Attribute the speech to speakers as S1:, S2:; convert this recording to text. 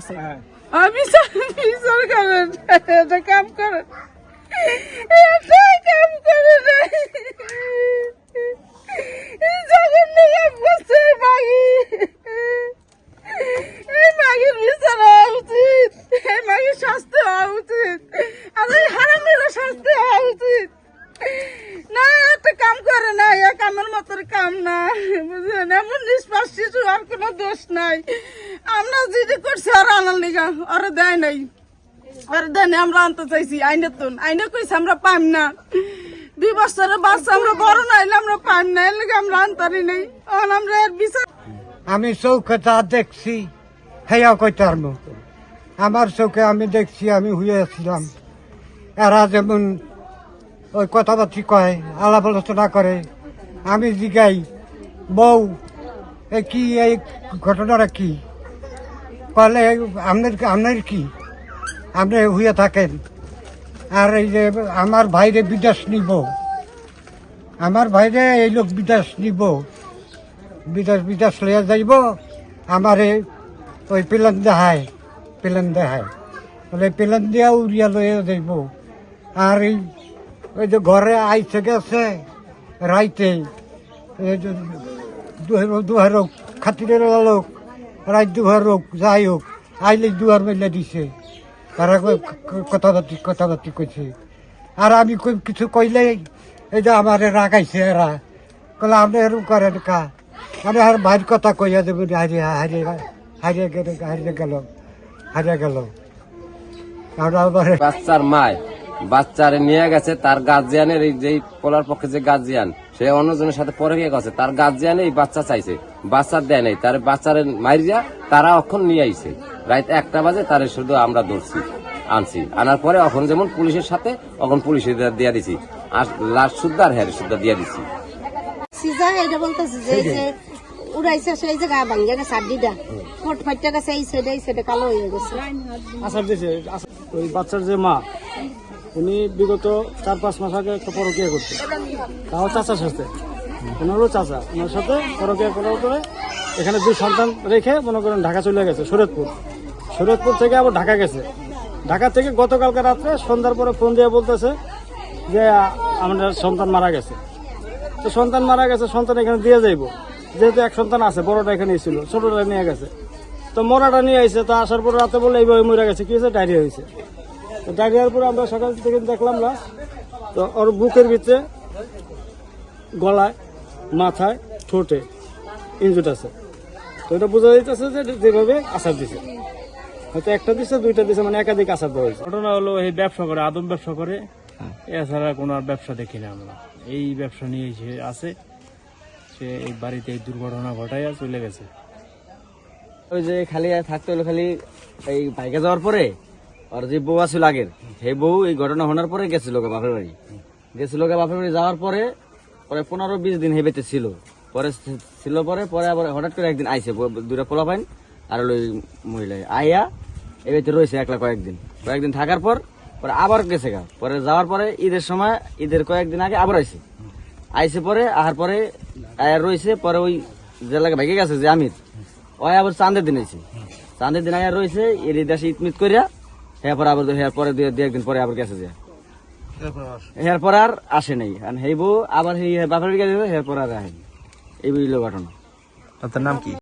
S1: আছে। আমি বিচার করেন এটা কাম করেন এটা কাম করে জঘন্য কাম করছে মাগি এই মাগির বিচার হওয়া উচিত। এই মাগির শাস্তি হওয়া উচিত। আর এই হারামিরও শাস্তি হওয়া উচিত। না একটা কাম করে না এ কামের মতো কাম না বুঝলেন? এমন নিষ্পাস শিশু আর কোনো দোষ নাই। আমরা যেটা করছি আর আনার লিগা, ওরা দেয় নাই। আর দেয় আমরা আনতে চাইছি, আইনে তো আইনে কইছে, আমরা পাইম না। দুই বছরের বাচ্চা, আমরা বড় নাইলে আমরা পাইম না, এর লিগে আমরা আনতারি নেই। আর আমরা এর বিচার
S2: আমি চৌকে তা দেখছি হেয়া কইতার মতো। আমার চৌকে আমি দেখছি, আমি হুয়ে আসছিলাম এরা যেমন ওই কথাবার্তি কয়, আলাপ আলোচনা করে, আমি জিগাই, বউ, এ কি, এই ঘটনাটা কি? কলে আপনার আপনার কি আপনি হুয়ে থাকেন আর এই যে আমার ভাইরে বিদেশ নিব আমার ভাইরে এই লোক বিদেশ নিব বিদেশ বিদেশ লইয়া যাইব আমারে ওই প্লেন দেখায় প্লেন দেহায় বলে প্লেন দিয়া উড়িয়া লইয়া যাইব আর এই ওই যে ঘরে আইসে গেছে রাইতে এই যে দুহার- দুহার হোক খাতিরের লোক দুহার হোক, যাই হোক, আইলে দুহার মেলে দিছে। তারা কথা ক- কথা কথাবার্তি কইছে। আর আমি কিছু কইলে এই যে আমার রাগাইছে এরা। কলে আপনি এরকম করেন কা? আমি আর ভাইয়ের কথা কইয়া দেবেন হারিয়ে হারিয়ে হারিয়ে গেল হারিয়ে গেল হারিয়ে গেল।
S3: বাচ্চার মায়, বাচ্চারে নিয়ে গেছে তার গার্জিয়ানের এই যে পোলার পক্ষে যে গার্জিয়ান সে অন্যজনের সাথে পরে গিয়ে গেছে তার গার্জিয়ান এই বাচ্চা চাইছে। বাচ্চার দেয় নাই। তার বাচ্চার মারিয়া তারা অখন নিয়ে আইছে। রাত একটা বাজে তারে শুধু আমরা ধরছি আনছি। আনার পরে এখন যেমন পুলিশের সাথে এখন পুলিশে দিয়া দিছি। আর লাশ শুদ্ধ আর হ্যাঁ শুদ্ধ দিয়া দিছি।
S4: সিজা এটা বলতেছে যে যে উড়াইছে সেই যে গা ভাঙ্গে গেছে আড্ডিটা ফট ফাইটটা গেছে এই সাইডে এই সাইডে কালো হয়ে গেছে।
S5: আসার আসার- ওই বাচ্চার যে মা উনি বিগত চার, পাঁচ মাস আগে একটা পরকিয়া করছে। তাও চাচার সাথে। ওনারও চাচা। ওনার সাথে পরকিয়া করার পরে এখানে দুই সন্তান রেখে মনে করেন ঢাকা চলে গেছে, শরীয়তপুর। শরীয়তপুর থেকে আবার ঢাকা গেছে। ঢাকা থেকে গতকালকে রাত্রে সন্ধ্যার পরে ফোন দিয়ে বলতেছে যে, আমাদের সন্তান মারা গেছে। তো সন্তান মারা গেছে, সন্তান এখানে দিয়ে যাইব। যেহেতু এক সন্তান আছে, বড়টা এখানে ছিল ছোটটা নিয়ে গেছে। তো মরাটা নিয়ে আইছে, তো আসার পর রাতে বলে এইভাবে মরে গেছে, কি হয়েছে? ডায়রিয়া হয়েছে। ডায়রিয়ার পরে আমরা সকাল থেকে দেখলাম না। তো ওর বুকের ভিতরে গলায় মাথায় ঠোঁটে ইঞ্জুট আছে। তো এটা বোঝা যাইতেছে যে যেভাবে আসার দিছে। হয়তো একটা দিছে দুইটা দিছে মানে একাধিক আসার দেওয়া হয়েছে।
S6: ঘটনা হলো এই ব্যবসা করে আদম ব্যবসা করে। এছাড়া কোনো আর ব্যবসা দেখি না আমরা। এই ব্যবসা নিয়ে যে আছে। সে এই বাড়িতে এই দুর্ঘটনা ঘটাইয়া চলে গেছে।
S7: ওই যে খালি থাকতে হলো খালি এই বাইকে যাওয়ার পরে? আর যে বউ আছিল আগের, সেই বউ এই ঘটনা হওয়ার পরে গেছিল বাপের বাড়ি। গেছিল বাপের বাড়ি যাওয়ার পরে পরে পনেরো বিশ দিন হেবেতে ছিল। পরে ছিল পরে পরে আবার হঠাৎ করে একদিন আইসে দুইটা পোলা পাইন আর ওই মহিলা। আইয়া এবারে রয়েছে একলা কয়েকদিন। কয়েকদিন থাকার পর, পরে আবার গেছে গা। পরে যাওয়ার পরে ঈদের সময়, ঈদের কয়েকদিন আগে আবার আইসে আইসে পরে, আহার পরে আয়া রয়েছে পরে ওই লাগে ভেঙে গেছে যে আমির। ওই আবার চাঁদের দিন আইছে। চাঁদের দিন আয়া রয়েছে এর দেশে ইতমিত করিয়া হ্যাঁ পরে আবার এরপরে পরে দুই একদিন পরে আবার গেছে যে। এরপর আর? আসে নাই। আর হেবু আবার বাপের গেছে এরপর আর আসেনি এই বুঝলো ঘটনা।
S8: তার নাম কি?